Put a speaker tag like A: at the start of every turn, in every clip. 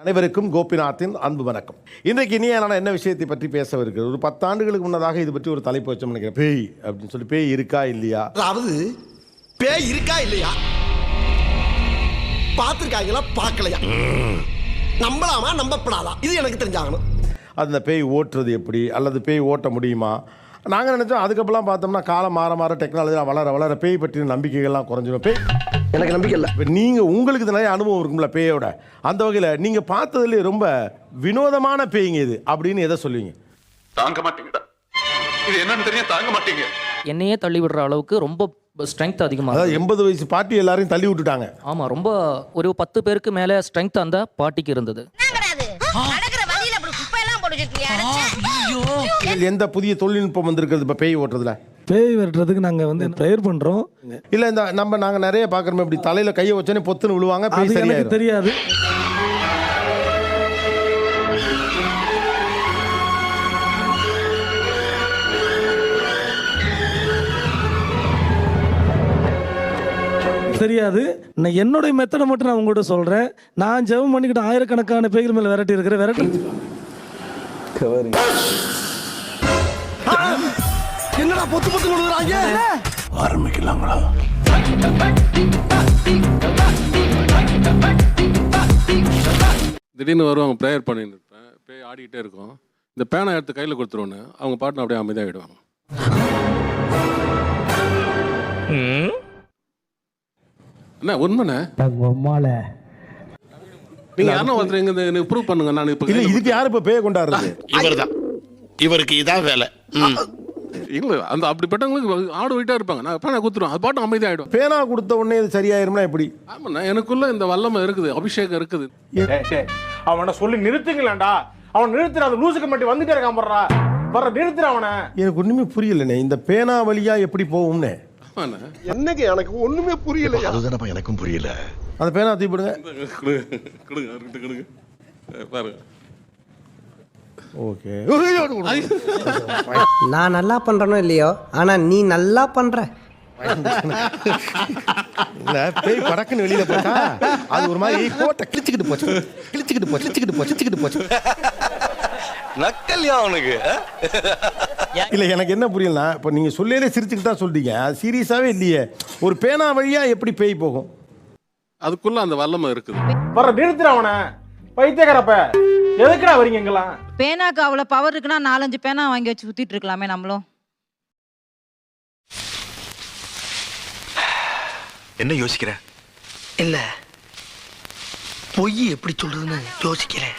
A: அனைவருக்கும் கோபிநாத்தின் அன்பு வணக்கம். இன்றைக்கு இனிய நான் என்ன விஷயத்தை பற்றி பேசவிருக்கிறது ஒரு பத்தாண்டுகளுக்கு முன்னதாக இது பற்றி ஒரு தலைப்பு வச்சோம் நினைக்கிறேன். பேய் அப்படின்னு சொல்லி பேய் இருக்கா இல்லையா?
B: அதாவது பேய் இருக்கா இல்லையா? பார்த்துருக்காங்களா பார்க்கலையா? நம்பலாமா? நம்பப்படாதா? இது எனக்கு தெரிஞ்சாகணும்.
A: அந்த பேய் ஓட்டுறது எப்படி? அல்லது பேய் ஓட்ட முடியுமா? நாங்கள் நினைச்சோம் அதுக்கப்புறம் பார்த்தோம்னா காலம் மாற மாற டெக்னாலஜி வளர வளர பேய் பற்றின நம்பிக்கைகள்லாம் குறைஞ்சிடும் பேய்
B: எனக்கு நம்பிக்கை இல்லை.
A: இப்போ நீங்கள் உங்களுக்கு நிறைய அனுபவம் இருக்கும்ல பேயோட? அந்த வகையில் நீங்கள் பார்த்ததுலேயே ரொம்ப வினோதமான பேய்ங்க இது அப்படின்னு எதை சொல்லுவீங்க?
C: தாங்க மாட்டீங்கடா. இது என்னன்னு தெரியும் தாங்க மாட்டீங்க.
D: என்னையே தள்ளி விடுற அளவுக்கு ரொம்ப ஸ்ட்ரென்த் அதிகமாக
A: அதாவது எண்பது வயசு பாட்டி எல்லாரையும் தள்ளி விட்டுட்டாங்க.
D: ஆமாம் ரொம்ப ஒரு பத்து பேருக்கு மேலே ஸ்ட்ரென்த் அந்த பாட்டிக்கு இருந்தது.
A: எந்த புதிய தொழில்நுட்பம் வந்திருக்கிறது இப்போ பேய் ஓட்டுறதுல?
E: பேய் விரட்டுறதுக்கு நாங்கள் வந்து ப்ரேயர் பண்ணுறோம்
A: இல்லை இந்த நம்ம நாங்கள் நிறைய பார்க்குறோம் இப்படி தலையில் கையை வச்சோன்னே பொத்துன்னு விழுவாங்க பேய்
E: எனக்கு தெரியாது. தெரியாது. நான் என்னுடைய மெத்தடை மட்டும் நான் உங்கள்கிட்ட சொல்கிறேன் நான் ஜெபம் பண்ணிக்கிட்டு ஆயிரக்கணக்கான பேய்கள் மேலே விரட்டி இருக்கிறேன். விரட்டி.
B: என்னடா பொத்து பொத்து விழுகுறாங்க
F: திடீர்னு வருவாங்க ப்ரேயர் பண்ணிட்டு இருப்பேன். பேய் ஆடிக்கிட்டே இருக்கும். இந்த பேனை எடுத்து கையில் கொடுத்துருவோன்னு அவங்க பாட்டுன்னு அப்படியே அமைதியாகிடுவாங்க. என்ன உண்மைண்ணே? நீங்க யாரும் ஒருத்தர் ப்ரூவ் பண்ணுங்க நான் இப்போ
A: இல்லை இதுக்கு யார் இப்போ பேயை கொண்டாடுறது?
G: இவர்தான். இவருக்கு இதான் வேலை.
F: இல்லை அந்த அப்படிப்பட்டவங்களுக்கு ஆடு போயிட்டே இருப்பாங்க. நான் பேனை கொடுத்துருவேன் அது பாட்டு அமைதியாகிடும்
A: பேனா கொடுத்த உடனே இது சரியாயிரும்னா எப்படி?
F: ஆமாண்ணா எனக்குள்ள இந்த வல்லமை இருக்குது அபிஷேகம் இருக்குது.
H: அவனை சொல்லி நிறுத்துங்களேன்டா அவன் நிறுத்துற அந்த லூசுக்கு மட்டும் வந்துட்டே இருக்கான் போடுறா வர நிறுத்துற அவனை.
A: எனக்கு ஒன்றுமே புரியலண்ணே. இந்த பேனா வழியா எப்படி போகும்னே?
B: என்னங்க எனக்கு ஒண்ணுமே புரியல
G: அதுதானப்பா எனக்கும் புரியல.
A: அந்த பேனா
F: கொடுங்க அஹ் பாருங்க.
A: ஓகே.
I: நான் நல்லா பண்றேனோ இல்லையோ? ஆனா நீ நல்லா பண்ற.
A: இல்ல பேய் படக்குன்னு வெளியில போட்டா அது ஒரு மாதிரி கோட்டை கிழிச்சுக்கிட்டு போச்சு. கிழிச்சுக்கிட்டு போச்சு கிழிச்சுக்கிட்டு போச்சு கிழிச்சுக்கிட்டு போச்சு.
G: நக்கல்யா அவனுக்கு
A: இல்ல எனக்கு என்ன புரியலனா இப்போ நீங்க சொல்லையிலே சிரிச்சுக்கிட்டு தான் சொல்றீங்க. அது சீரியஸாவே இல்லையே. ஒரு பேனா வழியா எப்படி பேய் போகும்?
F: அதுக்குள்ள அந்த வல்லமை இருக்குது.
H: வர நிறுத்துற அவனை. பைத்தியக்காரப்ப. எதுக்குடா வரீங்க
J: பேனாக்கு அவ்வளவு பவர் இருக்குன்னா நாலஞ்சு பேனா வாங்கி வச்சு சுத்திட்டு இருக்கலாமே நம்மளும்.
G: என்ன யோசிக்கிற?
B: இல்ல. பொய் எப்படி சொல்றதுன்னு யோசிக்கிறேன்.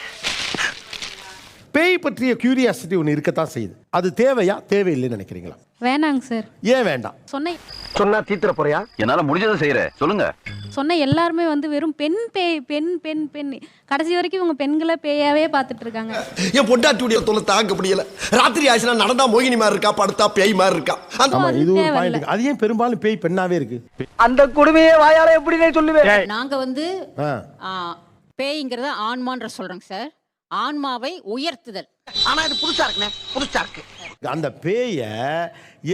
A: பேய் பற்றிய கியூரியாசிட்டி ஒன்று இருக்கத்தான் செய்யுது. அது தேவையா தேவையில்லைன்னு நினைக்கிறீங்களா?
K: வேணாங்க சார்.
A: ஏன் வேண்டாம்?
K: சொன்ன
B: சொன்னா தீத்துற போறியா?
C: என்னால முடிஞ்சதை செய்யற சொல்லுங்க.
K: சொன்ன எல்லாருமே வந்து வெறும் பெண் பேய் பெண் பெண் பெண். கடைசி வரைக்கும் இவங்க பெண்களை பேயாவே பார்த்துட்டு இருக்காங்க.
B: என் பொண்டாட்டியுடைய தொலை தாங்க முடியல. ராத்திரி ஆச்சுன்னா நடந்தா மோகினி மாதிரி இருக்கா? படுத்தா பேய் மாதிரி இருக்கா?
A: ஆமா
K: அது
A: இது ஒரு. பாயிண்ட் அது ஏன் பெரும்பாலும் பேய் பெண்ணாவே இருக்கு?
I: அந்த கொடுமையை வாயால எப்படி சொல்லுவேன்?
J: நாங்க வந்து பேய்ங்கிறத ஆன்மான்ற சொல்றோங்க சார். ஆன்மாவை உயர்த்துதல்.
B: ஆனா இது புதுசா இருக்குண்ணே. புதுசா இருக்கு.
A: அந்த பேயை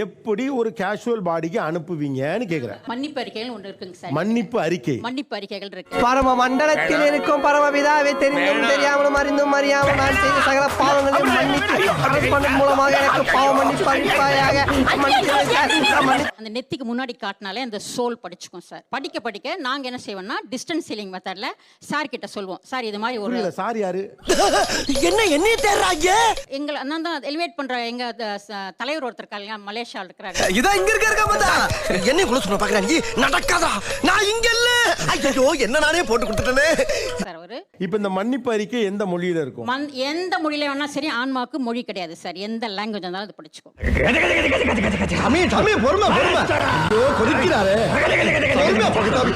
A: எப்படி ஒரு கேஷுவல் பாடிக்கு அனுப்புவீங்கன்னு கேக்குறேன்.
J: மன்னிப்பு அறிக்கைகள் ஒன்று இருக்குங்க சார்.
A: மன்னிப்பு அறிக்கை.
J: மன்னிப்பு அறிக்கைகள் இருக்கு.
I: பரம மண்டலத்தில் இருக்கும் பரமபிதாவே தெரிந்தும் தெரியாமலும் அறிந்தும் அறியாமல் நான் செய்த சகல பாவங்களையும் மன்னித்து அர்ப்பணம் மூலமாக எனக்கு பாவ மன்னிப்பு அளிப்பாயாக. மன்னித்து
J: அந்த நெத்திக்கு முன்னாடி காட்டினாலே அந்த சோல் படிச்சுக்கும் சார். படிக்க படிக்க நாங்க என்ன செய்வோம்னா டிஸ்டன்ஸ் சீலிங் மெத்தட்ல சார் கிட்ட சொல்லுவோம் சார் இது மாதிரி ஒரு
A: புரியல சார் யாரு?
B: என்ன என்னைய தேடுறாங்க?
J: எங்களை நான் தான் எலிவேட் பண்ற எங்க தலைவர் ஒருத்தர் இருக்காங்க மலேசியாவில் இருக்கிறாரு
B: இதான் இங்க இருக்க இருக்க மாட்டா என்னைய கூட சொன்ன பாக்குறாங்க நடக்காதா நான் இங்க இல்ல ஐயோ என்ன நானே போட்டு கொடுத்துட்டேனே
J: சார் அவரு
A: இப்ப இந்த மன்னிப்பு அறிக்கை எந்த மொழியில இருக்கும்
J: மந் எந்த மொழியில வேணா சரி ஆன்மாவுக்கு மொழி கிடையாது சார் எந்த லாங்குவேஜ் இருந்தாலும் அது படிச்சுக்கோ
B: சாமி சாமி பொறுமை பொறுமை ஐயோ கொதிக்கிறாரே பொறுமை பக்கத்தாமி